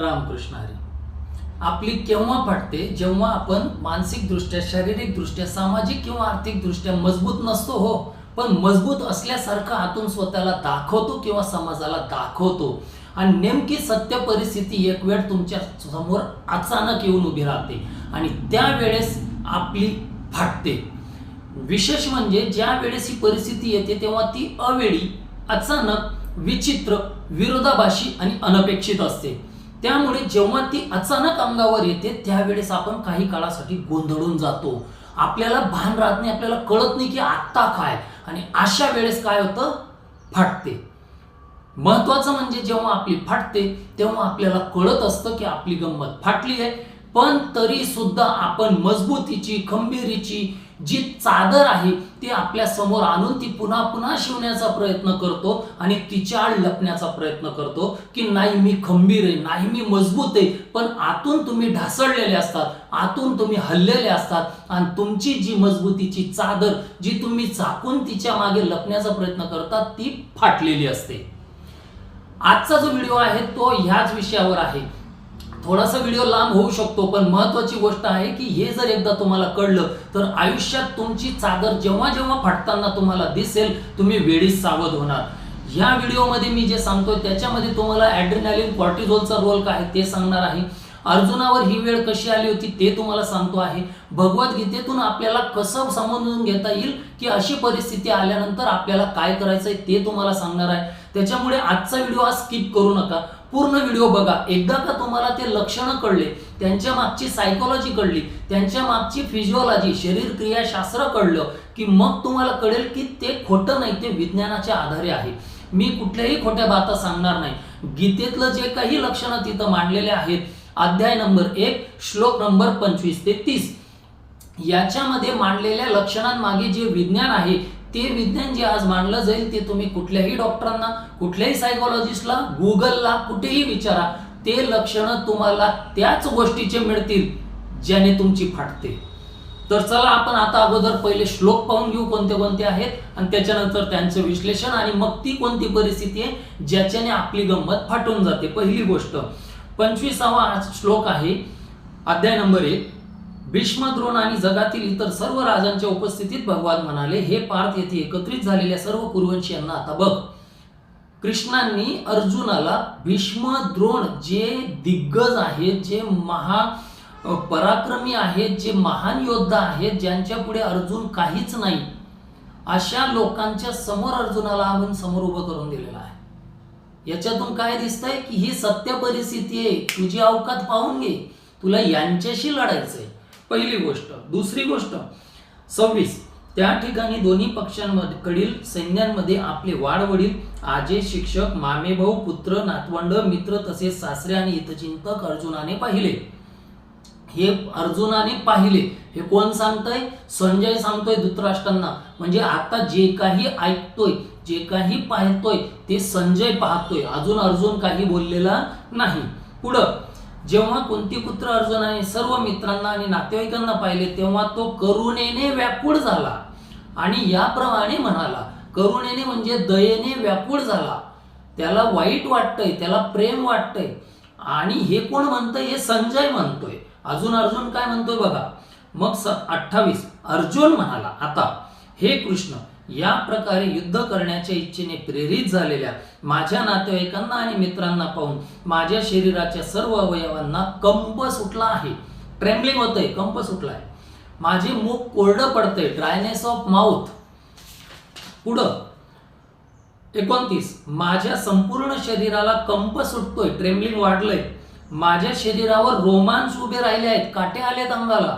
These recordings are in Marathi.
रामकृष्ण हरी. आपली केव्हा फाटते जेव्हा आपण मानसिकदृष्ट्या शारीरिकदृष्ट्या सामाजिक किंवा आर्थिकदृष्ट्या मजबूत नसतो हो पण मजबूत असल्यासारखं आतून स्वतःला दाखवतो किंवा समाजाला दाखवतो. आणि नेमकी सत्य परिस्थिती एक वेळ तुमच्यासमोर अचानक येऊन उभी राहते आणि त्यावेळेस आपली फाटते. विशेष म्हणजे ज्या वेळेस ही परिस्थिती येते तेव्हा ती अवेळी अचानक विचित्र विरोधाभाषी आणि अनपेक्षित असते. त्यामुळे जेव्हा ती अचानक अंगावर येते त्यावेळेस आपण काही काळासाठी गोंधळून जातो. आपल्याला भान राहत नाही आपल्याला कळत नाही की आत्ता काय. आणि अशा वेळेस काय होतं? फाटते. महत्वाचं म्हणजे जेव्हा आपली फाटते तेव्हा आपल्याला कळत असतं की आपली गंमत फाटली आहे. पण तरी सुद्धा आपण मजबूतीची खंबीरीची जी चादर आहे ती आपल्यासमोर आणून ती पुन्हा पुन्हा शिवण्याचा प्रयत्न करतो आणि तिच्या आड लपण्याचा प्रयत्न करतो की नाही मी खंबीर आहे नाही मी मजबूत आहे पण आतून तुम्ही ढासळलेले असतात आतून तुम्ही हल्लेले असतात आणि तुमची जी मजबूतीची चादर जी तुम्ही झाकून तिच्यामागे लपण्याचा प्रयत्न करता ती फाटलेली असते. आजचा जो व्हिडिओ आहे तो ह्याच विषयावर आहे. थोडासा व्हिडिओ लांब होऊ शकतो पण महत्वाची गोष्ट आहे की हे जर एकदा तुम्हाला कळलं तर आयुष्यात तुमची चादर जेव्हा जेव्हा फाटताना तुम्हाला दिसेल तुम्ही वेळीच सावध होणार. ह्या व्हिडिओमध्ये मी जे सांगतोय त्याच्यामध्ये तुम्हाला ॲड्रिनॅलिन कॉर्टिझोलचा रोल काय आहे ते सांगणार आहे. अर्जुनावर ही वेळ कशी आली होती ते तुम्हाला सांगतो आहे. भगवद्गीतेतून आपल्याला कसं समजून घेता येईल की अशी परिस्थिती आल्यानंतर आपल्याला काय करायचंय ते तुम्हाला सांगणार आहे. त्याच्यामुळे आजचा व्हिडिओ हा स्किप करू नका. पूर्ण व्हिडिओ बघा. एकदा का तुम्हाला ते लक्षणं कळले त्यांच्या मागची सायकोलॉजी कळली त्यांच्या मागची फिजिओलॉजी शरीर क्रियाशास्त्र कळलं की मग तुम्हाला कळेल की ते खोटं नाही ते विज्ञानाच्या आधारे आहे. मी कुठल्याही खोट्या बाता सांगणार नाही. गीतेतलं जे काही लक्षणं तिथं मांडलेले आहेत अध्याय नंबर एक श्लोक नंबर पंचवीस ते तीस. याच्यामध्ये मांडलेल्या लक्षणांमागे जे विज्ञान आहे ते विज्ञान जे आज मांडलं जाईल ते तुम्ही कुठल्याही डॉक्टरांना कुठल्याही सायकोलॉजिस्टला गुगलला कुठेही विचारा. ते लक्षणं तुम्हाला त्याच गोष्टीचे मिळतील ज्याने तुमची फाटते. तर चला आपण आता अगोदर पहिले श्लोक पाहून घेऊ कोणते कोणते आहेत आणि त्याच्यानंतर त्यांचं विश्लेषण आणि मग ती कोणती परिस्थिती आहे ज्याच्याने आपली गंमत फाटून जाते. पहिली गोष्ट पंचवीसावा श्लोक आहे अध्याय नंबर एक. भीष्म द्रोण आणि जगातील इतर सर्व राजांच्या उपस्थितीत भगवान म्हणाले हे पार्थ येथे एकत्रित झालेल्या सर्व कुरुवंशीयांना आता बघ. कृष्णांनी अर्जुनाला भीष्म द्रोण जे दिग्गज आहेत जे महा पराक्रमी आहेत जे महान योद्धा आहेत ज्यांच्या पुढे अर्जुन काहीच नाही अशा लोकांच्या समोर अर्जुनाला आपण समोर उभं करून दिलेलं आहे. याच्यातून काय दिसतंय की ही सत्य परिस्थिती आहे. तुझी अवकात पाहून घे. तुला यांच्याशी लढायचंय. पहिली गोष्ट. दुसरी गोष्ट सव्वीस. त्या ठिकाणी दोन्ही पक्षांकडील सैन्यांमध्ये आपले वाडवडील आजे शिक्षक मामेभाऊ पुत्र नातवंड मित्र तसेच सासरे आणि हितचिंतक अर्जुनाने पाहिले. हे अर्जुनाने पाहिले. हे कोण सांगतंय? संजय सांगतोय धृतराष्ट्रांना. म्हणजे आता जे काही ऐकतोय जे काही पाहतोय ते संजय पाहतोय. अजून अर्जुन काही बोललेला नाही. पुढं जेव्हा कुंतीपुत्र अर्जुनाने सर्व मित्रांना आणि नातेवाईकांना पाहिले तेव्हा तो करुणेने व्याकुळ झाला. आणि याप्रमाणे म्हणाला करुणेने म्हणजे दयेने व्याकुळ झाला. त्याला वाईट वाटतंय त्याला प्रेम वाटतंय. आणि हे कोण म्हणतंय? हे संजय म्हणतोय. अजून अर्जुन काय म्हणतोय बघा. मग स अठ्ठावीस. अर्जुन म्हणाला आता हे कृष्ण या प्रकारे युद्ध करण्याच्या इच्छेने प्रेरित झालेल्या माझ्या नातेवाईकांना आणि मित्रांना पाहून माझ्या शरीराच्या सर्व अवयवांना कंप सुटला आहे. ट्रेम्बलिंग होतंय कंप सुटलाय माझे मुख कोरडं पडतंय ड्रायनेस ऑफ माउथ पुढं. एकोणतीस. माझ्या संपूर्ण शरीराला कंप सुटतोय ट्रेम्बलिंग वाढलंय. माझ्या शरीरावर रोमांस उभे राहिले आहेत काटे आलेत अंगाला.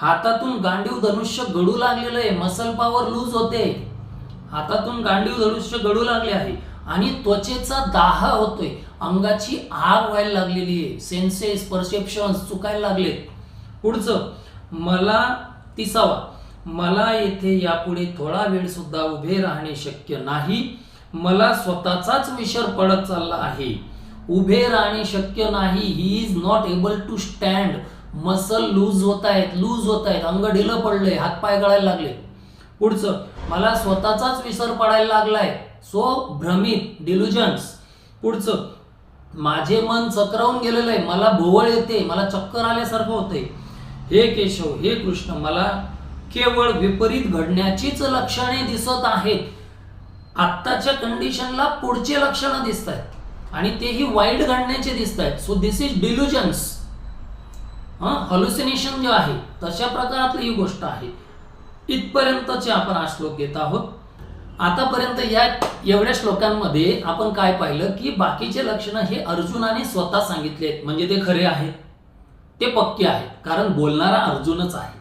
हातातून गांडीव धनुष्य गडू लागलेलं आहे. मसल पॉवर लूज होते. हातातून गांडीव धनुष्य गडू लागले आहे. आणि त्वचेचा दाह होतोय. अंगाची आग व्हायला लागलेली आहे. सेन्सेस परसेप्शन चुकायला लागलेत पुढचं मला तिसावा मला येथे यापुढे थोडा वेळ सुद्धा उभे राहणे शक्य नाही. मला स्वतःचाच विसर पडत चालला आहे. उभे राहणे शक्य नाही. He is not able to stand muscle loose होत आहेत लूज होत आहेत अंग ढिलं पडलंय हातपाय गळायला लागले. पुढचं मला स्वतःचाच विसर पडायला लागलाय. सो भ्रमित डिल्युजन्स पुढचं माझे मन चक्रावून गेलेलं आहे मला भोवळ येते मला चक्कर आल्यासारखं होतंय. हे केशव हे कृष्ण मला केवळ विपरीत घडण्याचीच लक्षणे दिसत आहेत. आत्ताच्या कंडिशनला पुढचे लक्षणं दिसत आहेत आणि तेही वाईट घडण्याचे दिसत आहेत सो दिस इज डिल्युजन्स हॉल्युसिनेशन जे आहे तशा प्रकारातली ही गोष्ट आहे. इथपर्यंतचे आपण हा श्लोक घेत आहोत. आतापर्यंत या एवढ्या श्लोकांमध्ये आपण काय पाहिलं की बाकीचे लक्षणं हे अर्जुनाने स्वतः सांगितले आहेत. म्हणजे ते खरे आहेत. ते पक्के आहेत. कारण बोलणारा अर्जुनच आहे.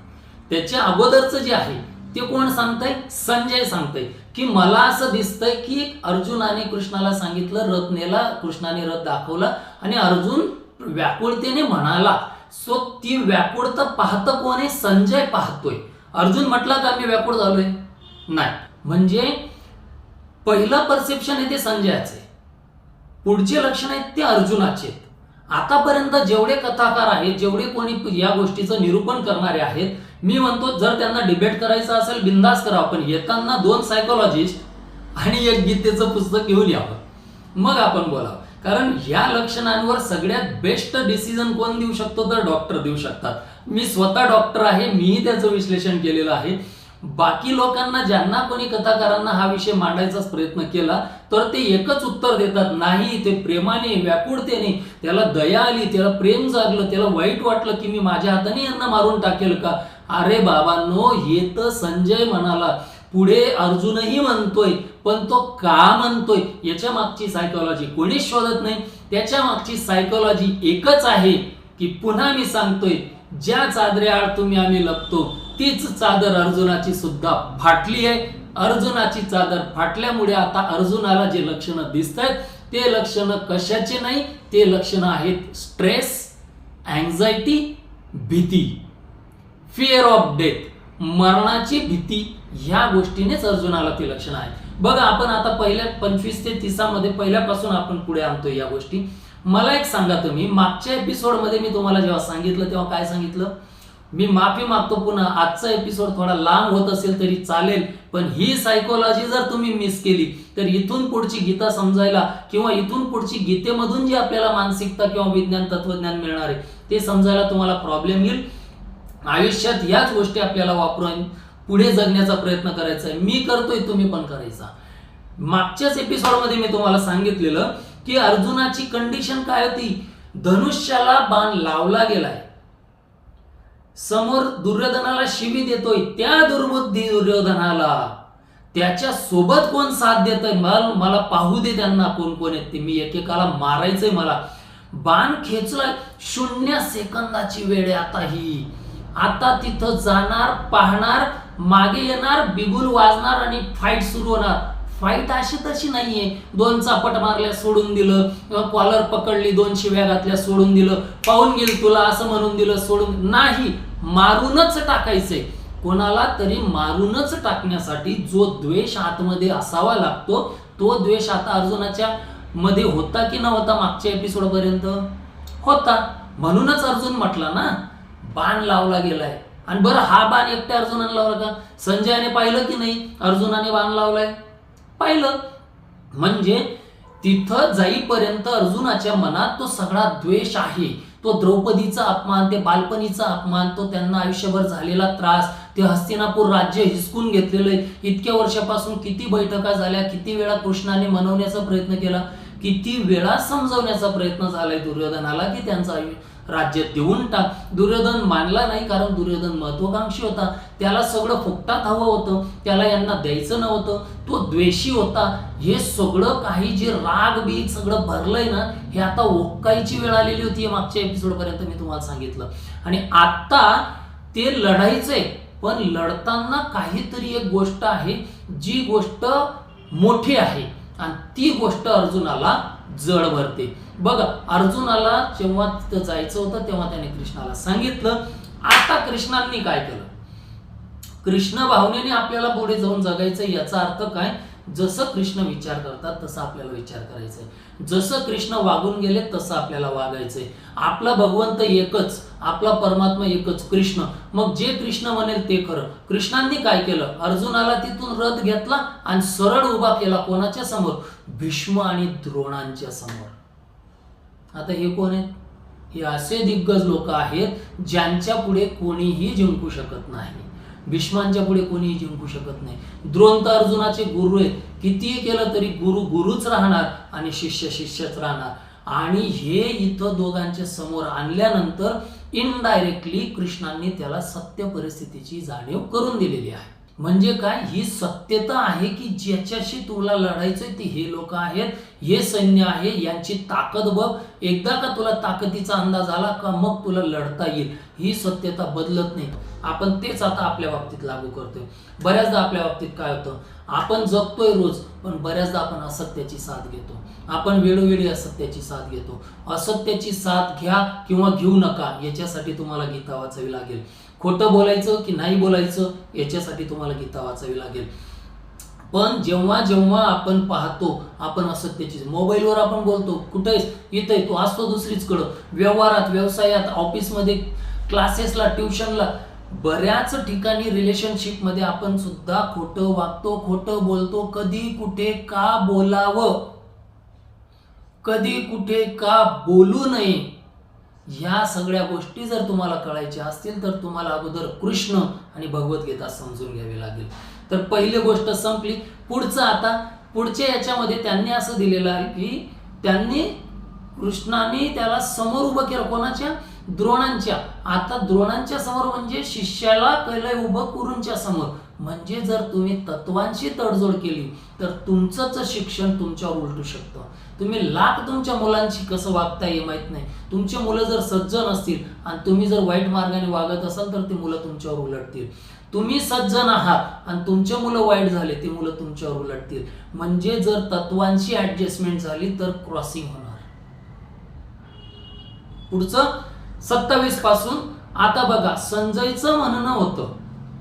त्याच्या अगोदरचं जे आहे ते कोण सांगतंय? संजय सांगतंय. की मला असं दिसतंय की अर्जुनाने कृष्णाला सांगितलं रथ नेला कृष्णाने रथ दाखवला आणि अर्जुन व्याकुळतेने म्हणाला सो ती व्याकुळता पाहतं कोण आहे? संजय पाहतोय. अर्जुन म्हटला का मी व्याकुळ झालोय? नाही. म्हणजे पहिलं परसेप्शन आहे ते संजयाचे पुढचे लक्षण आहेत ते अर्जुनाचे आतापर्यंत जेवढे कथाकार आहेत जेवढे कोणी या गोष्टीचं निरूपण करणारे आहेत मी म्हणतो जर त्यांना डिबेट करायचं असेल बिंदास करा आपण. येताना दोन सायकोलॉजिस्ट आणि एक गीतेचं पुस्तक घेऊन यावं मग आपण बोलावं. कारण या लक्षणांवर सगळ्यात बेस्ट डिसिजन कोण देऊ शकतो तर डॉक्टर देऊ शकतात. मी स्वतः डॉक्टर आहे मीही त्याचं विश्लेषण केलेलं आहे. बाकी लोकांना ज्यांना कोणी कथाकारांना हा विषय मांडायचाच प्रयत्न केला तर ते एकच उत्तर देतात नाही ते प्रेमाने व्याकुळतेने त्याला दया आली त्याला प्रेम जागलं त्याला वाईट वाटलं की मी माझ्या हाताने यांना मारून टाकेल का? अरे बाबांनो हे तर संजय म्हणाला. पुढे अर्जुनही म्हणतोय पण तो का म्हणतोय? याच्या मागची सायकोलॉजी कोणीच शोधत नाही. त्याच्या मागची सायकोलॉजी एकच आहे की पुन्हा मी सांगतोय ज्या चादऱ्याआड तुम्ही आम्ही लपतो तीच चादर अर्जुनाची सुद्धा फाटली आहे. अर्जुनाची चादर फाटल्यामुळे आता अर्जुनाला जे लक्षणं दिसत आहेत ते लक्षणं कशाचे नाही ते लक्षणं आहेत स्ट्रेस अँझायटी भीती. फिअर ऑफ डेथ मरणाची भीती ह्या गोष्टीनेच अर्जुनाला ती लक्षण आहे बघा आपण आता पहिल्या पंचवीस ते तिसामध्ये पहिल्यापासून आपण पुढे आणतो या गोष्टी. मला एक सांगा तुम्ही मागच्या एपिसोडमध्ये मी तुम्हाला जेव्हा सांगितलं तेव्हा काय सांगितलं? मी माफी मागतो पुन्हा आजचा एपिसोड थोडा लांब होत असेल तरी चालेल पण ही सायकोलॉजी जर तुम्ही मिस केली तर इथून पुढची गीता समजायला किंवा इथून पुढची गीतेमधून जी आपल्याला मानसिकता किंवा विज्ञान तत्वज्ञान मिळणार आहे ते समजायला तुम्हाला प्रॉब्लेम येईल. आयुष्यात याच गोष्टी आपल्याला वापरून पुढे जगण्याचा प्रयत्न करायचा आहे. मी करतोय तुम्ही पण करायचा. मागच्याच एपिसोडमध्ये मी तुम्हाला सांगितलेलं की अर्जुनाची कंडिशन काय होती? धनुष्याला बाण लावला गेलाय. समोर दुर्योधनाला शिवी देतोय. त्या दुर्बुद्धी दुर्योधनाला. त्याच्या सोबत कोण साथ देतोय? मला मला पाहू दे त्यांना कोण कोण येते मी एकेकाला मारायचंय मला. बाण खेचलाय. शून्य सेकंदाची वेळ आहे आता ही आता तिथं जाणार पाहणार मागे येणार बिगुल वाजणार आणि फाईट सुरू होणार. फाईट अशी तशी नाहीये. दोन चापट मारल्या सोडून दिलं. किंवा कॉलर पकडली दोन शिव्या घातल्या सोडून दिलं. पाहून गेल तुला असं म्हणून दिलं सोडून नाही मारूनच टाकायचंय. कोणाला तरी मारूनच टाकण्यासाठी जो द्वेष आतमध्ये असावा लागतो तो द्वेष आता अर्जुनाच्या मध्ये होता की नव्हता मागच्या एपिसोड पर्यंत? होता. म्हणूनच अर्जुन म्हटला ना बाण लावला गेलाय. आणि बरं हा बाण एकट्या अर्जुनाने लावला का? संजयाने पाहिलं की नाही? अर्जुनाने बाण लावलाय. पाहिलं. म्हणजे तिथं जाईपर्यंत अर्जुनाच्या मनात तो सगळा द्वेष आहे. तो द्रौपदीचा अपमान ते बालपणीचा अपमान तो त्यांना आयुष्यभर झालेला त्रास ते हस्तिनापूर राज्य हिसकून घेतलेलं आहे. इतक्या वर्षापासून किती बैठका झाल्या किती वेळा कृष्णाने मनवण्याचा प्रयत्न केला किती वेळा समजवण्याचा प्रयत्न झालाय दुर्योधनाला की त्यांचा आयुष्य राज्य देऊन टाक. दुर्योधन मानला नाही कारण दुर्योधन महत्वाकांक्षी होता. त्याला सगळं फुकटात हवं होतं. त्याला यांना द्यायचं नव्हतं. तो द्वेषी होता. हे सगळं काही जे राग बीग सगळं भरलंय ना हे आता ओकायची वेळ आलेली होती मागच्या एपिसोडपर्यंत मी तुम्हाला सांगितलं. आणि आता ते लढायचंय पण लढताना काहीतरी एक गोष्ट आहे. जी गोष्ट मोठी आहे. आणि ती गोष्ट अर्जुनाला जड भरते. बघा अर्जुनाला जेव्हा तिथं जायचं होतं तेव्हा त्याने कृष्णाला सांगितलं आता कृष्णांनी काय केलं? कृष्ण भावनेने आपल्याला पुढे जाऊन जगायचं याचा अर्थ काय? जसं कृष्ण विचार करतात तसं आपल्याला विचार करायचा आहे जसं कृष्ण वागून गेले तसं आपल्याला वागायचंय. आपला भगवंत एकच आपला परमात्मा एकच कृष्ण. मग जे कृष्ण म्हणेल ते खरं. कृष्णांनी काय केलं? अर्जुनाला तिथून रथ घेतला आणि सरळ उभा केला कोणाच्या समोर? भीष्म आणि द्रोणांच्या समोर. आता हे कोण आहेत? हे असे दिग्गज लोक आहेत ज्यांच्या पुढे कोणीही जिंकू शकत नाही. भीष्मांच्या पुढे कोणीही जिंकू शकत नाही. द्रोण तर अर्जुनाचे गुरु आहेत. कितीही केलं तरी गुरु गुरुच राहणार आणि शिष्य शिष्यच राहणार. आणि हे इथं दोघांच्या समोर आणल्यानंतर इनडायरेक्टली कृष्णांनी त्याला सत्य परिस्थितीची जाणीव करून दिलेली आहे. म्हणजे काय? ही सत्यता आहे की ज्याच्याशी तुला लढायचंय ते हे लोक आहेत हे सैन्य आहे यांची ताकद बघ. एकदा का तुला ताकदीचा अंदाज आला का मग तुला लढता येईल? ही सत्यता बदलत नाही. आपण तेच आता आपल्या बाबतीत लागू करतोय. बऱ्याचदा आपल्या बाबतीत काय होतं? आपण जगतोय रोज पण बऱ्याचदा आपण असत्याची साथ घेतो. आपण वेळोवेळी असत्याची साथ घेतो. असत्याची साथ घ्या किंवा घेऊ नका याच्यासाठी तुम्हाला गीता वाचावी लागेल. खोटं बोलायचं की नाही बोलायचं याच्यासाठी तुम्हाला गीता वाचावी लागेल. पण जेव्हा जेव्हा आपण पाहतो आपण असत्याची मोबाईलवर आपण बोलतो कुठेच इथं तो असतो दुसरीचकडं. व्यवहारात व्यवसायात ऑफिसमध्ये क्लासेसला ट्युशनला बऱ्याच ठिकाणी रिलेशनशिपमध्ये आपण सुद्धा खोटं वागतो खोटं बोलतो कधी कुठे का बोलावं? कधी कुठे का बोलू नये? ह्या सगळ्या गोष्टी जर तुम्हाला कळायच्या असतील तर तुम्हाला अगोदर कृष्ण आणि भगवद्गीता समजून घ्यावी लागेल. तर पहिली गोष्ट संपली. पुढचं आता पुढच्या याच्यामध्ये त्यांनी असं दिलेलं आहे की त्यांनी कृष्णाने त्याला समोर उभं केलं. कोणाच्या? द्रोणांच्या. आता द्रोणांच्या समोर म्हणजे शिष्याला केलंय उभं कुरूंच्या समोर. म्हणजे जर तुम्ही तत्वांशी तडजोड केली तर तुमचंच शिक्षण तुमच्यावर उलटू शकतं. तुम्ही लाख तुमच्या मुलांशी कसं वागता हे माहीत नाही. तुमची मुलं जर सज्जन असतील आणि तुम्ही जर वाईट मार्गाने वागत असाल तर ती मुलं तुमच्यावर उलटतील. तुम्ही सज्जन आहात आणि तुमचे मुलं वाईट झाले ती मुलं तुमच्यावर उलटतील. म्हणजे जर तत्वांशी ऍडजस्टमेंट झाली तर क्रॉसिंग होणार. पुढचं? सत्तावीसपासून आता बघा संजयचं म्हणणं होतं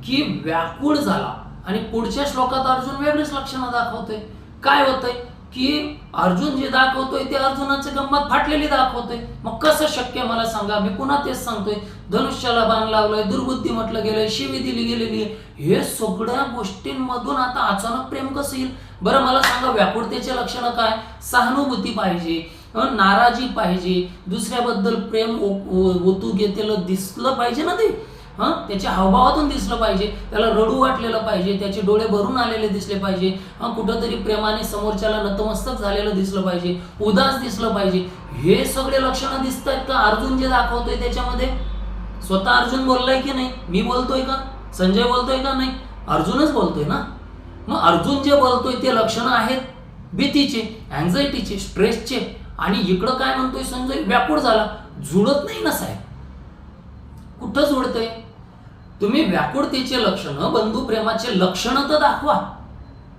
की व्याकुळ झाला. आणि पुढच्या श्लोकात अर्जुन वेगळीच लक्षणं दाखवतोय. काय होतंय? की अर्जुन जे दाखवतोय ते अर्जुनाचे गंमत फाटलेली दाखवतोय. मग कसं शक्य मला सांगा? मी पुन्हा तेच सांगतोय. धनुष्याला बाण लावलंय दुर्बुद्धी म्हटलं गेलंय शिवी दिली गेलेली हे सगळ्या गोष्टींमधून आता अचानक प्रेम कसं येईल? बरं मला सांगा व्याकुळतेचे लक्षणं काय? सहानुभूती पाहिजे. नाराजी पाहिजे. दुसऱ्याबद्दल प्रेम हो, हो, ओतू घेतलेलं दिसलं पाहिजे ना ते? हां त्याच्या हावभावातून दिसलं पाहिजे. त्याला रडू वाटलेलं पाहिजे. त्याचे डोळे भरून आलेले दिसले पाहिजे. हां कुठंतरी प्रेमाने समोरच्याला नतमस्तक झालेलं दिसलं पाहिजे. उदास दिसलं पाहिजे. हे सगळे लक्षणं दिसत आहेत का? अर्जुन जे दाखवतोय त्याच्यामध्ये? स्वतः अर्जुन बोललाय की नाही? मी बोलतोय का? संजय बोलतोय का नाही? अर्जुनच बोलतोय ना? मग अर्जुन जे बोलतोय ते लक्षणं आहेत? भीतीचे अँझायटीचे स्ट्रेसचे आणि इकडं काय म्हणतोय संजय? व्याकुळ झाला. जुळत नाही ना साहेब. कुठं जुळतंय? तुम्ही व्याकुळतेचे लक्षणं बंधुप्रेमाचे लक्षणं तर दाखवा.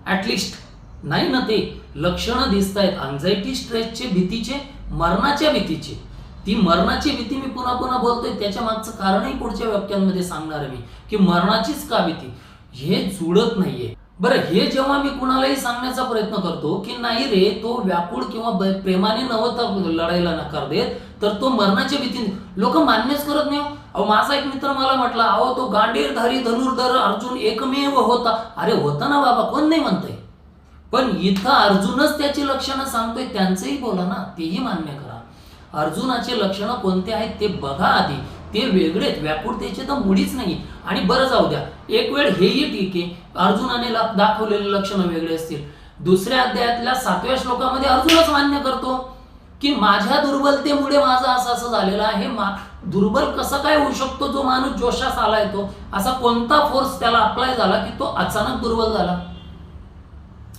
ऍटलिस्ट नाही ना ते. लक्षणं दिसत आहेत अँझायटी स्ट्रेसचे भीतीचे मरणाच्या भीतीचे. ती मरणाची भीती मी पुन्हा पुन्हा बोलतोय. त्याच्या मागचं कारणही पुढच्या व्याख्यांमध्ये सांगणार आहे मी की मरणाचीच का भीती? हे जुळत नाहीये. बरं हे जेव्हा मी कुणालाही सांगण्याचा प्रयत्न करतो की नाही रे तो व्याकुळ किंवा प्रेमाने नव्हता लढायला नकार देत तर तो मरणाच्या भीतीने. लोक मान्यच करत नाही हो. अहो माझा एक मित्र मला म्हटला अहो तो गांडीरधारी धनुर्धर अर्जुन एकमेव होता. अरे होता ना बाबा कोण नाही म्हणतंय? पण इथं अर्जुनच त्याची लक्षणं सांगतोय त्यांचंही बोला ना तेही मान्य करा. अर्जुनाचे लक्षणं कोणते आहेत ते बघा आधी. ते वेगळेच व्याकुळतेचे तर मुळीच नाही. आणि बरं जाऊ द्या. एक वेळ हेही ठीक आहे. अर्जुनाने दाखवलेले लक्षणं वेगळे असतील. दुसऱ्या अध्यायातल्या सातव्या श्लोकामध्ये अर्जुनच मान्य करतो की माझ्या दुर्बलतेमुळे माझं असं असं झालेलं आहे. मा दुर्बल कसं काय होऊ शकतो जो माणूस जोशास आला येतो असा कोणता फोर्स त्याला अप्लाय झाला की तो अचानक दुर्बल झाला?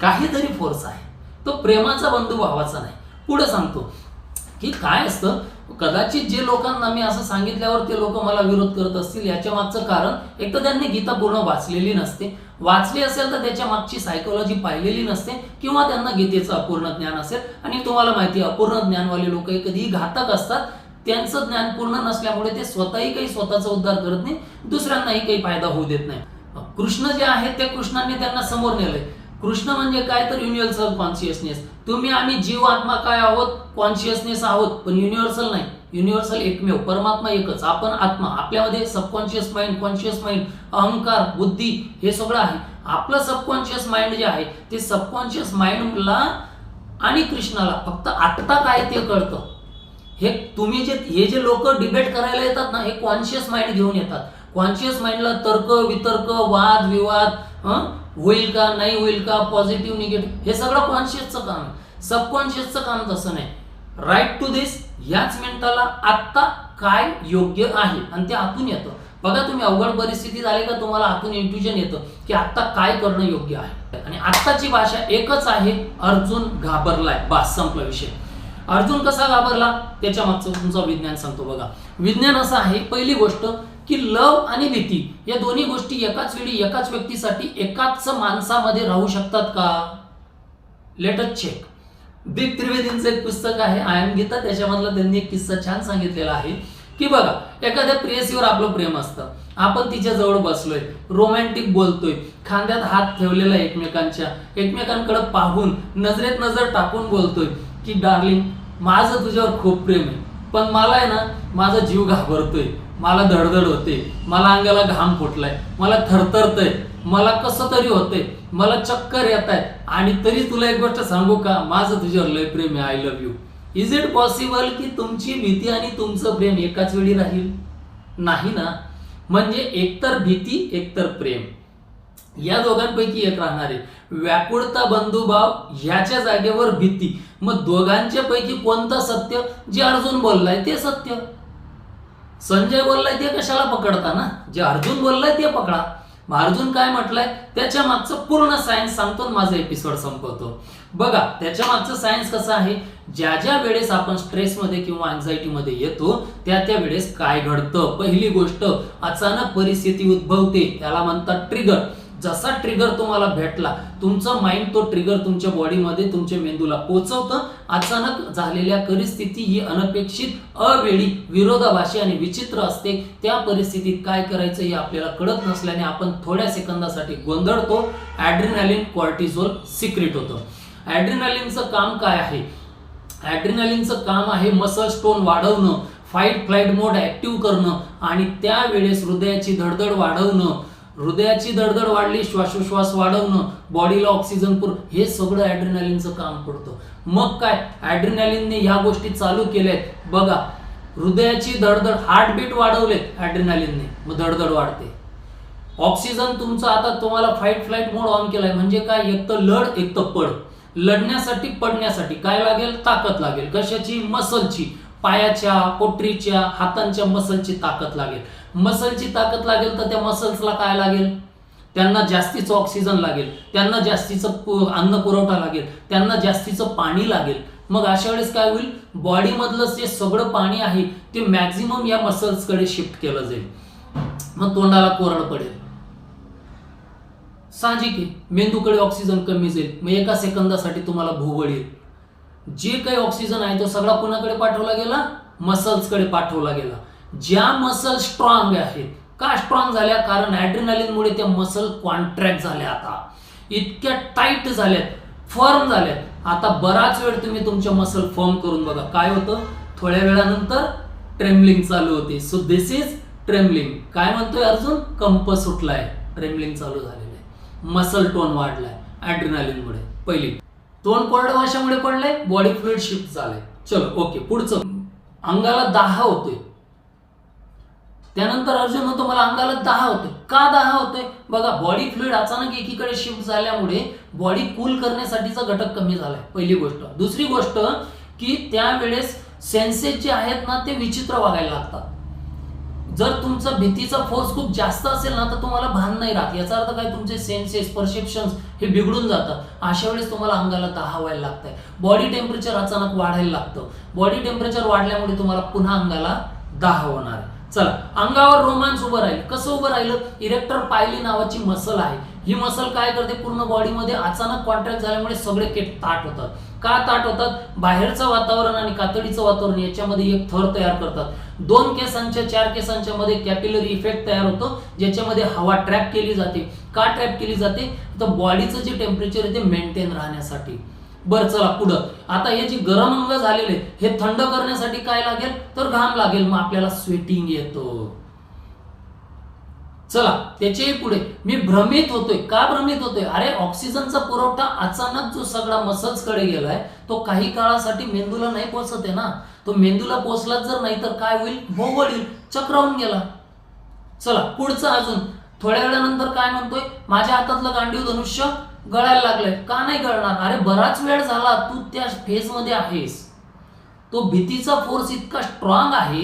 काहीतरी फोर्स आहे. तो प्रेमाचा बंधू भावाचा नाही. पुढे सांगतो की काय असतं? कदाचित जे लोकांना मी असं सांगितल्यावर ते लोक मला विरोध करत असतील याच्या मागचं कारण एक तर त्यांनी गीता पूर्ण वाचलेली नसते. वाचली असेल तर त्याच्या मागची सायकोलॉजी पाहिलेली नसते किंवा त्यांना गीतेचं अपूर्ण ज्ञान असेल. आणि तुम्हाला माहिती अपूर्ण ज्ञानवाले लोक हे कधीही घातक असतात. त्यांचं ज्ञान पूर्ण नसल्यामुळे ते स्वतःही काही स्वतःचा उद्धार करत नाही दुसऱ्यांनाही काही फायदा होऊ देत नाही. कृष्ण जे आहेत ते कृष्णाने त्यांना समोर नेलंय. कृष्ण म्हणजे काय तर युनिव्हर्सल कॉन्शियसनेस तुम्ही आम्ही जीव आत्मा काय आहोत? कॉन्शियसनेस आहोत. पण युनिव्हर्सल नाही. युनिव्हर्सल एकमेव. परमात्मा एकच. आपण आत्मा. आपल्यामध्ये सबकॉन्शियस माइंड कॉन्शियस माइंड अहंकार बुद्धी हे सगळं आहे. आपलं सबकॉन्शियस माइंड जे आहे ते सबकॉन्शियस माइंडला आणि कृष्णाला फक्त आत्ता काय ते कळतं. हे तुम्ही जे हे जे लोक डिबेट करायला येतात ना हे कॉन्शियस माइंड घेऊन येतात. कॉन्शियस माइंडला तर्क वितर्क वाद विवाद होईल का नाही होईल का पॉझिटिव्ह निगेटिव्ह हे सगळं कॉन्शियसचं काम आहे. सबकॉन्शियसचं काम तसं नाही. राईट टू दिस याच मिनिटाला आत्ता काय योग्य आहे? आणि ते आतून येतं. बघा तुम्ही अवघड परिस्थिती झाली का तुम्हाला आतून इंट्युजन येतं की आत्ता काय करणं योग्य आहे. आणि आत्ताची भाषा एकच आहे अर्जुन घाबरलाय. बास संपला विषय. अर्जुन कसा घाबरला? त्याच्या मागचं तुमचं विज्ञान सांगतो बघा. विज्ञान असं आहे पहिली गोष्ट की लव आणि भीती या दोन्ही गोष्टी एकाच वेळी एकाच व्यक्तीसाठी एकाच माणसामध्ये राहू शकतात का? लेटच चेक बिग त्रिवेदींचं एक पुस्तक आहे आय एम गीता त्याच्यामधला त्यांनी एक किस्सा छान सांगितलेला आहे की बघा एखाद्या प्रेयसीवर आपलं प्रेम असतं. आपण तिच्या जवळ बसलोय रोमॅन्टिक बोलतोय खांद्यात हात ठेवलेला एकमेकांच्या एकमेकांकडे पाहून नजरेत नजर टाकून बोलतोय की डार्लिंग माझं तुझ्यावर खूप प्रेम आहे पण मला आहे ना माझा जीव घाबरतोय. मला धडधड होते मला अंगाला घाम फुटलाय मला थरथरतय मला कसं तरी होतंय मला चक्कर येत आहे आणि तरी तुला एक गोष्ट सांगू का? माझं तुझ्यावर लय प्रेम आहे I love you is it possible की तुमची भीती आणि तुमचं प्रेम एकाच वेळी राहील? नाही ना. म्हणजे एकतर भीती एकतर प्रेम. या दोघांपैकी एक राहणार आहे. व्याकुळता बंधुभाव ह्याच्या जागेवर भीती. मग दोघांच्या पैकी कोणतं सत्य? जे अर्जुन बोललाय ते सत्य. संजय बोललाय ते कशाला पकडता ना? जे अर्जुन बोललाय ते पकडा. मग अर्जुन काय म्हटलंय? त्याच्या मागचं पूर्ण सायन्स सांगतो माझा एपिसोड संपवतो. बघा त्याच्या मागचं सायन्स कसं आहे? ज्या ज्या वेळेस आपण स्ट्रेसमध्ये किंवा अँझायटीमध्ये येतो त्या त्या वेळेस काय घडतं? पहिली गोष्ट अचानक परिस्थिती उद्भवते. त्याला म्हणतात ट्रिगर जसा ट्रिगर तुम्हाला भेटला तुमचं माइंड तो ट्रिगर तुमच्या बॉडीमध्ये तुमच्या मेंदूला पोचवतं. अचानक झालेल्या परिस्थिती ही अनपेक्षित अवेळी विरोधाभाषी आणि विचित्र असते. त्या परिस्थितीत काय करायचं हे आपल्याला कळत नसल्याने आपण थोड्या सेकंदासाठी गोंधळतो. ॲड्रिनॅलिन कॉर्टिझोल सिक्रेट होतं. ॲड्रिनॅलिनचं काम काय आहे? ॲड्रिनॅलिनचं काम आहे मसल स्टोन वाढवणं फाईट फ्लाईट मोड ऍक्टिव्ह करणं आणि त्यावेळेस हृदयाची धडधड वाढवणं. हृदयाची दडदड वाढली श्वासोश्वास वाढवणं बॉडीला ऑक्सिजन पुर हे सगळं ॲड्रिनॅलिनचं काम पडतं. मग काय? ॲड्रिनॅलिनने ह्या गोष्टी चालू केल्यात. बघा हृदयाची धडधड हार्टबीट वाढवलेत ॲड्रिनॅलिनने मग धडधड वाढते. ऑक्सिजन तुमचं आता तुम्हाला फाईट फ्लाईट मोड ऑन केलाय. म्हणजे काय? एक तर लढ एक तर पड लढण्यासाठी पडण्यासाठी काय लागेल? ताकद लागेल. कशाची मसलची पायाच्या पोटरीच्या हातांच्या मसलची ताकद लागेल. मसलची ताकद लागेल तर त्या मसल्सला काय लागेल? त्यांना जास्तीचं ऑक्सिजन लागेल. त्यांना जास्तीचं अन्न पुरवठा लागेल. त्यांना जास्तीचं पाणी लागेल. मग अशा वेळेस काय होईल? बॉडीमधलं जे सगळं पाणी आहे ते मॅक्झिमम या मसल्सकडे शिफ्ट केलं जाईल. मग तोंडाला कोरड पडेल. साहजिक आहे. मेंदूकडे ऑक्सिजन कमी जाईल. मग एका सेकंदासाठी तुम्हाला भूवळ येईल. जे काही ऑक्सिजन आहे तो सगळा कुणाकडे पाठवला गेला? मसल्सकडे पाठवला गेला. ज्या मसल स्ट्रॉंग आहेत. का स्ट्रॉंग झाल्या? कारण ॲड्रिनालिनमुळे मुळे त्या मसल कॉन्ट्रॅक्ट झाल्या आता. इतक्या टाईट झाल्यात फर्म झाल्यात. आता बराच वेळ तुम्ही तुमच्या मसल फर्म करून बघा. काय होतं? थोड्या वेळानंतर ट्रेमलिंग चालू होते. सो दिस इज ट्रेमलिंग काय म्हणतोय अर्जुन? कंप सुटलाय. ट्रेमलिंग चालू झालेलं आहे. मसल टोन वाढलाय. ॲड्रिनालिनमुळे पहिली. तोंड कोरडं भाषामुळे पडलंय. बॉडी फ्लुइड शिफ्ट झालंय. चलो ओके पुढचं. अंगाला दहा होतोय. त्यानंतर अर्जुन म्हणतो मला अंगाला दहा होते. का दाह होतोय बघा बॉडी फ्लुइड अचानक एकीकडे शिफ्ट झाल्यामुळे बॉडी कूल करण्यासाठीचा घटक कमी झालाय पहिली गोष्ट. दुसरी गोष्ट की त्यावेळेस सेन्सेस जे आहेत ना ते विचित्र वागायला लागतात. जर तुमचा भीतीचा फोर्स खूप जास्त असेल ना तर तुम्हाला भान नाही राहत. याचा अर्थ काय? तुमचे सेन्सेस परसेप्शन हे बिघडून जातात. अशा वेळेस तुम्हाला अंगाला दहा व्हायला लागतंय. बॉडी टेम्परेचर अचानक वाढायला लागतं. बॉडी टेम्परेचर वाढल्यामुळे तुम्हाला पुन्हा अंगाला दाह होणार आहे. चला अंगावर रोमांस उभं राहील. कसं उभं राहिलं? इरेक्टर पायली नावाची मसल आहे. ही मसल काय करते? पूर्ण बॉडीमध्ये अचानक कॉन्ट्रॅक्ट झाल्यामुळे सगळे केट ताट होतात. का ताट होतात? बाहेरचं वातावरण आणि कातडीचं वातावरण याच्यामध्ये एक थर तयार करतात. दोन केसांच्या चार केसांच्या मध्ये कॅपिलरी इफेक्ट तयार होतो ज्याच्यामध्ये हवा ट्रॅप केली जाते. का ट्रॅप केली जाते? तर बॉडीचं जे टेम्परेचर आहे ते मेंटेन राहण्यासाठी. बरं चला पुढं. आता हे जे गरम अंग झालेले हे थंड करण्यासाठी काय लागेल? तर घाम लागेल. मग आपल्याला स्वेटिंग येतो. चला त्याच्याही पुढे. मी भ्रमित होतोय. का भ्रमित होतोय? अरे ऑक्सिजनचा पुरवठा अचानक जो सगळा मसल्सकडे गेलाय तो काही काळासाठी मेंदूला नाही पोचत आहे ना? तो मेंदूला पोचलाच जर नाही तर काय होईल? भोवळील चक्रावून गेला. चला पुढचं अजून. थोड्या वेळानंतर काय म्हणतोय? माझ्या हातातलं गांडीव धनुष्य गळायला लागलंय. का नाही गळणार? अरे बराच वेळ झाला तू त्या फेजमध्ये आहेस. तो भीतीचा फोर्स इतका स्ट्रॉंग आहे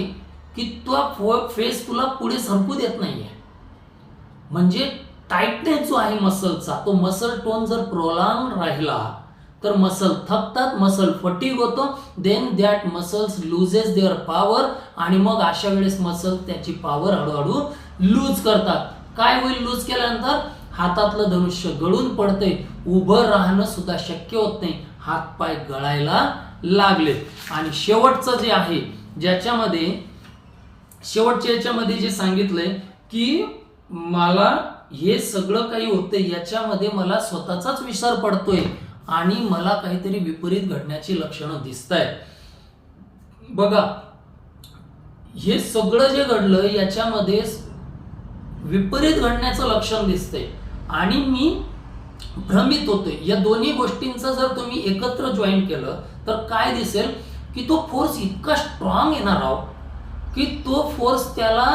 की तो फेस तुला पुढे सरकू देत नाहीये. म्हणजे टाईटनेस जो आहे मसलचा तो मसल टोन जर प्रोलांग राहिला तर मसल थकतात मसल फटीग होतो then that muscles loses their power आणि मग अशा वेळेस मसल त्याची पॉवर हळूहळू लूज करतात. काय होईल लूज केल्यानंतर? हातातलं धनुष्य गळून पडते उभं राहणं सुद्धा शक्य होत नाही. हात पाय गळायला लागलेत आणि शेवटचं जे आहे ज्याच्यामध्ये शेवटच्या याच्यामध्ये जे सांगितलंय की मला हे सगळं काही होतंय याच्यामध्ये मला स्वतःचाच विसर पडतोय आणि मला काहीतरी विपरीत घडण्याची लक्षणं दिसत बघा हे सगळं जे घडलं याच्यामध्ये विपरीत घडण्याचं लक्षण दिसतंय. आणि मी भ्रमित होतोय. या दोन्ही गोष्टींचं जर तुम्ही एकत्र जॉईन केलं तर काय दिसेल? की तो फोर्स इतका स्ट्रॉंग येणार आहो की तो फोर्स त्याला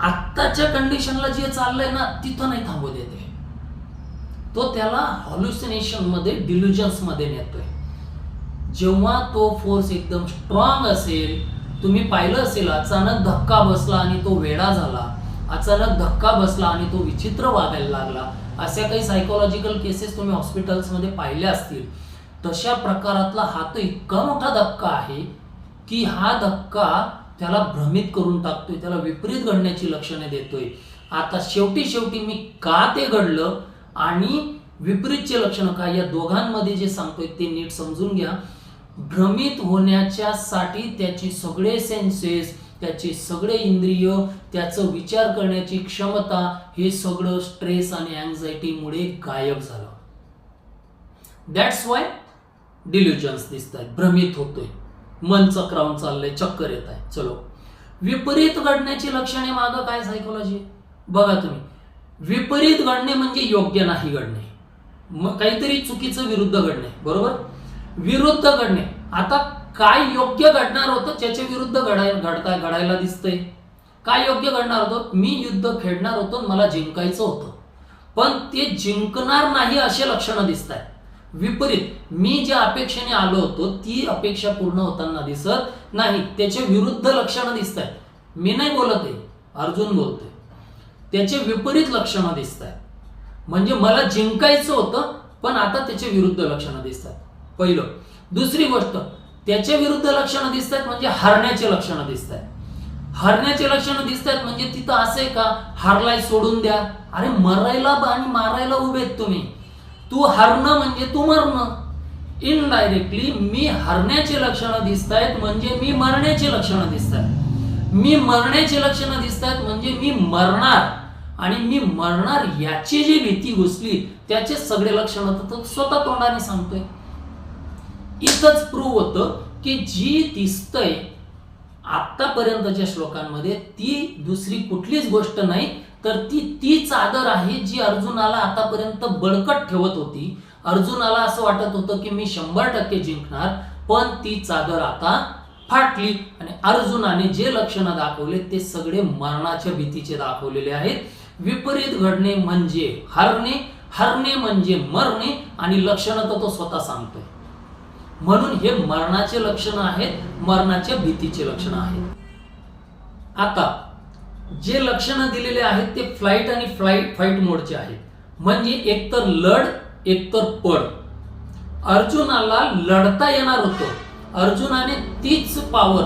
आत्ताच्या कंडिशनला जे चाललंय ना तिथं नाही थांबू देते तो त्याला हॉल्युसिनेशनमध्ये मध्ये नेतोय. जेव्हा तो फोर्स एकदम स्ट्रॉंग असेल तुम्ही पाहिलं असेल अचानक धक्का बसला आणि तो वेडा झाला अचानक धक्का बसला आणि तो विचित्र वागायला लागला. अशा काही सायकोलॉजिकल केसेस तुम्ही हॉस्पिटल्समध्ये पाहिल्या असतील. तशा प्रकारातला हा तो इतका मोठा धक्का आहे की हा धक्का त्याला भ्रमित करून टाकतोय त्याला विपरीत घडण्याची लक्षणे देतोय. आता शेवटी शेवटी मी का ते घडलं आणि विपरीतचे लक्षणं काय या दोघांमध्ये जे सांगतोय ते नीट समजून घ्या. भ्रमित होण्याच्या साठी त्याची सगळे सेन्सेस त्याचे सगळे इंद्रिय त्याचं विचार करण्याची क्षमता हे सगळं स्ट्रेस आणि अँझायटीमुळे गायब झालं. दॅट्स वाय डिल्युजन्स दिसत आहेत भ्रमित होतोय. मन चक्रावून चाललंय चक्कर येत आहे चलो. विपरीत घडण्याची लक्षणे मागं काय सायकोलॉजी बघा तुम्ही. विपरीत घडणे म्हणजे योग्य नाही घडणे. मग काहीतरी चुकीचं विरुद्ध घडणे. बरोबर? विरुद्ध घडणे. आता काय योग्य घडणार होतं? त्याच्या विरुद्ध घडाय घडता घडायला दिसतंय. काय योग्य घडणार होतं? मी युद्ध खेळणार होतो मला जिंकायचं होतं. पण ते जिंकणार नाही असे लक्षणं दिसत आहेत विपरीत मी ज्या अपेक्षेने आलो होतो ती अपेक्षा पूर्ण होताना दिसत नाही. त्याचे विरुद्ध लक्षणं दिसत आहेत मी नाही बोलत आहे. अर्जुन बोलतोय. त्याचे विपरीत लक्षणं दिसत आहेत म्हणजे मला जिंकायचं होतं पण आता त्याचे विरुद्ध लक्षणं दिसतात पहिलं. दुसरी गोष्ट त्याच्या विरुद्ध लक्षणं दिसत आहेत म्हणजे हरण्याचे लक्षणं दिसत आहेत हरण्याचे लक्षणं दिसत आहेत म्हणजे तिथं असे का? हारलाय सोडून द्या. अरे मरायला आणि मारायला उभेत तुम्ही. तू हरणं म्हणजे तू मरणं. इनडायरेक्टली मी हरण्याचे लक्षणं दिसत आहेत म्हणजे मी मरण्याचे लक्षणं दिसत आहेत मी मरण्याचे लक्षणं दिसत आहेत म्हणजे मी मरणार. आणि मी मरणार याची जी भीती घुसली त्याचे सगळे लक्षणं तर स्वतः तोंडाने सांगतोय. इथंच प्रूव्ह होतं की जी दिसतंय आतापर्यंतच्या श्लोकांमध्ये ती दुसरी कुठलीच गोष्ट नाही तर ती ती चादर आहे जी अर्जुनाला आतापर्यंत बळकट ठेवत होती. अर्जुनाला असं वाटत होतं की मी शंभर टक्के जिंकणार पण ती चादर आता फाटली. आणि अर्जुनाने जे लक्षणं दाखवले ते सगळे मरणाच्या भीतीचे दाखवलेले आहेत. विपरीत घडणे म्हणजे हरणे हरणे म्हणजे मरणे आणि लक्षणं तर तो स्वतः सांगतोय. म्हणून हे मरणाचे लक्षण आहेत मरणाच्या भीतीचे लक्षण आहेत. आता जे लक्षणं दिलेले आहेत ते फ्लाईट आणि फ्लाईट फाईट मोडचे आहेत. म्हणजे एकतर लढ एकतर पड अर्जुनाला लढता येणार होतं. अर्जुनाने तीच पॉवर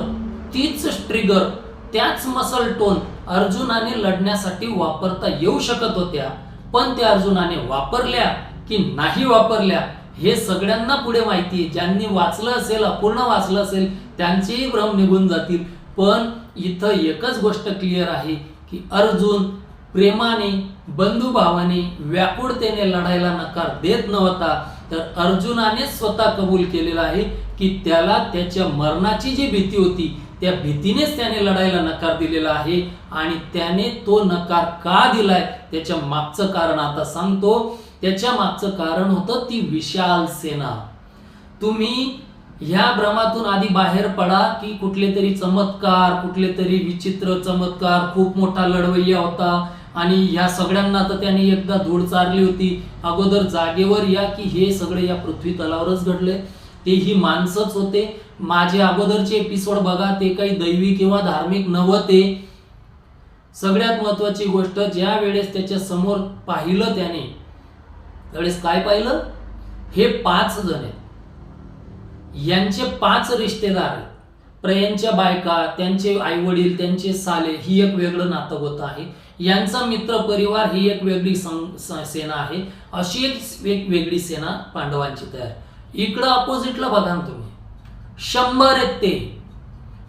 तीच ट्रिगर त्याच मसल टोन अर्जुनाने लढण्यासाठी वापरता येऊ शकत होत्या. पण त्या अर्जुनाने वापरल्या की नाही वापरल्या हे सगळ्यांना पुढे माहिती आहे. ज्यांनी वाचलं असेल अपूर्ण वाचलं असेल त्यांचेही भ्रम निघून जातील. पण इथं एकच गोष्ट क्लिअर आहे की अर्जुन प्रेमाने बंधुभावाने व्याकुळतेने लढायला नकार देत नव्हता. तर अर्जुनाने स्वतः कबूल केलेला आहे की त्याला त्याच्या मरणाची जी भीती होती त्या भीतीनेच त्याने लढायला नकार दिलेला आहे. आणि त्याने तो नकार का दिलाय त्याच्या मागचं कारण आता सांगतो. त्याच्या मागचं कारण होतं ती विशाल सेना. तुम्ही ह्या भ्रमातून आधी बाहेर पडा की कुठले तरी चमत्कार कुठले तरी विचित्र चमत्कार खूप मोठा लढवय्या होता आणि ह्या सगळ्यांना तर त्याने एकदा धूळ चारली होती. अगोदर जागेवर या की हे सगळे या पृथ्वी तलावरच घडले. ते ही माणसंच होते. माझे अगोदरचे एपिसोड बघा ते काही दैवी किंवा धार्मिक नव्हते. सगळ्यात महत्वाची गोष्ट ज्या वेळेस त्याच्यासमोर पाहिलं त्याने त्यावेळेस काय पाहिलं? हे पाच जण आहेत. यांचे पाच रिश्तेदार आहेत. प्रयांच्या बायका त्यांचे आई वडील त्यांचे साले ही एक वेगळं नातं होत आहे. यांचा मित्र परिवार ही एक वेगळी सं- सेना आहे. अशी एक वेग- वेगळी सेना पांडवांची तयार इकडं अपोजिटला बघा ना तुम्ही. शंभर आहेत ते.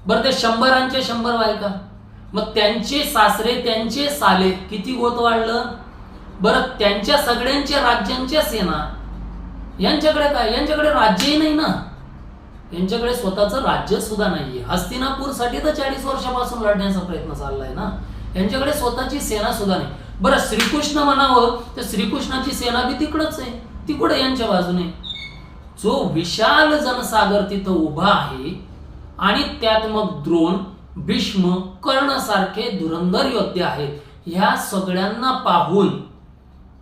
बरं ते शंभरांचे शंभर बायका. मग त्यांचे सासरे त्यांचे साले किती गोत वाढलं? बरं त्यांच्या सगळ्यांच्या राज्यांच्या सेना यांच्याकडे काय? यांच्याकडे राज्यही नाही ना. यांच्याकडे स्वतःचं राज्य सुद्धा नाहीये. हस्तिनापूरसाठी तर चाळीस वर्षापासून लढण्याचा प्रयत्न चाललाय ना. यांच्याकडे स्वतःची सेना सुद्धा नाही. बरं श्रीकृष्ण म्हणावं तर श्रीकृष्णाची सेना बी तिकडच आहे. तिकडे यांच्या बाजूने? जो विशाल जनसागर तिथं उभा आहे आणि त्यात मग द्रोण भीष्म कर्णसारखे धुरंधर योद्धे आहेत. ह्या सगळ्यांना पाहून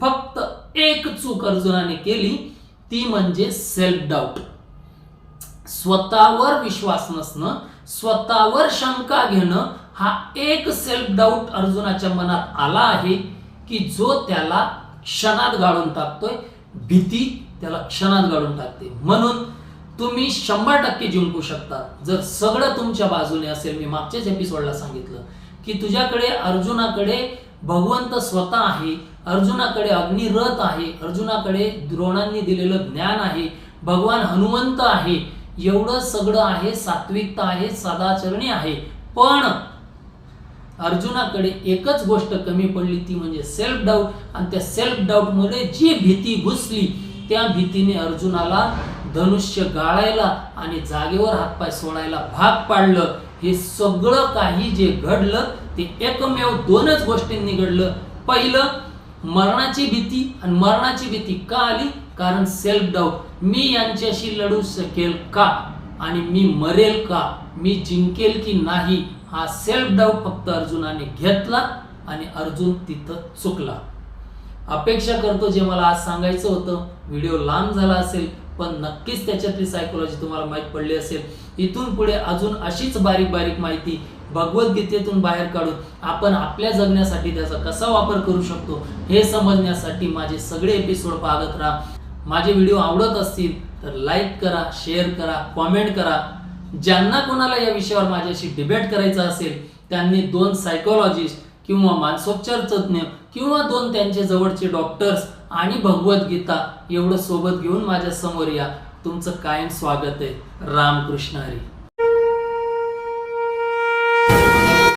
फक्त एक चूक अर्जुनाने केली ती म्हणजे सेल्फ डाऊट स्वतःवर विश्वास नसणं स्वतःवर शंका घेणं हा एक सेल्फ डाऊट अर्जुनाच्या मनात आला आहे की जो त्याला क्षणात गाळून टाकतोय भीती त्याला क्षणात गाळून टाकते. म्हणून तुम्ही शंभर टक्के जिंकू शकता. जर सगळं तुमच्या बाजूने असेल मी मागच्याच एपिसोडला सांगितलं की तुझ्याकडे अर्जुनाकडे भगवंत स्वतः आहे अर्जुनाकडे अग्निरथ आहे अर्जुनाकडे द्रोणांनी दिलेलं ज्ञान आहे भगवान हनुमंत आहे एवढं सगळं आहे सात्विकता आहे सदाचरणी आहे. पण अर्जुनाकडे एकच गोष्ट कमी पडली ती म्हणजे सेल्फ डाऊट आणि त्या सेल्फ डाऊटमुळे जी भीती घुसली त्या भीतीने अर्जुनाला धनुष्य गाळायला आणि जागेवर हातपाय सोडायला भाग पाडलं. हे सगळं काही जे घडलं ते एकमेव दोनच गोष्टींनी घडलं पहिलं मरणाची भीती आणि मरणाची भीती का आली? कारण सेल्फ डाऊट मी यांच्याशी लढू शकेल का? आणि मी मरेल का? मी जिंकेल की नाही? हा सेल्फ डाऊट फक्त अर्जुनाने घेतला आणि अर्जुन तिथं चुकला. अपेक्षा करतो जे मला आज सांगायचं होतं. व्हिडिओ लांब झाला असेल पण नक्कीच त्याच्यातली सायकोलॉजी तुम्हाला माहीत पडली असेल. इथून पुढे अजून अशीच बारीक बारीक माहिती भगवद्गीतेतून बाहेर काढून आपण आपल्या जगण्यासाठी त्याचा कसा वापर करू शकतो हे समजण्यासाठी माझे सगळे एपिसोड पाहत राहा. माझे व्हिडिओ आवडत असतील तर लाईक करा शेअर करा कॉमेंट करा. ज्यांना कोणाला या विषयावर माझ्याशी डिबेट करायचा असेल त्यांनी दोन सायकोलॉजिस्ट किंवा मानसोपचार तज्ज्ञ किंवा दोन त्यांचे जवळचे डॉक्टर्स आणि भगवद्गीता एवढं सोबत घेऊन माझ्यासमोर या. तुमचं कायम स्वागत आहे. रामकृष्ण हरी.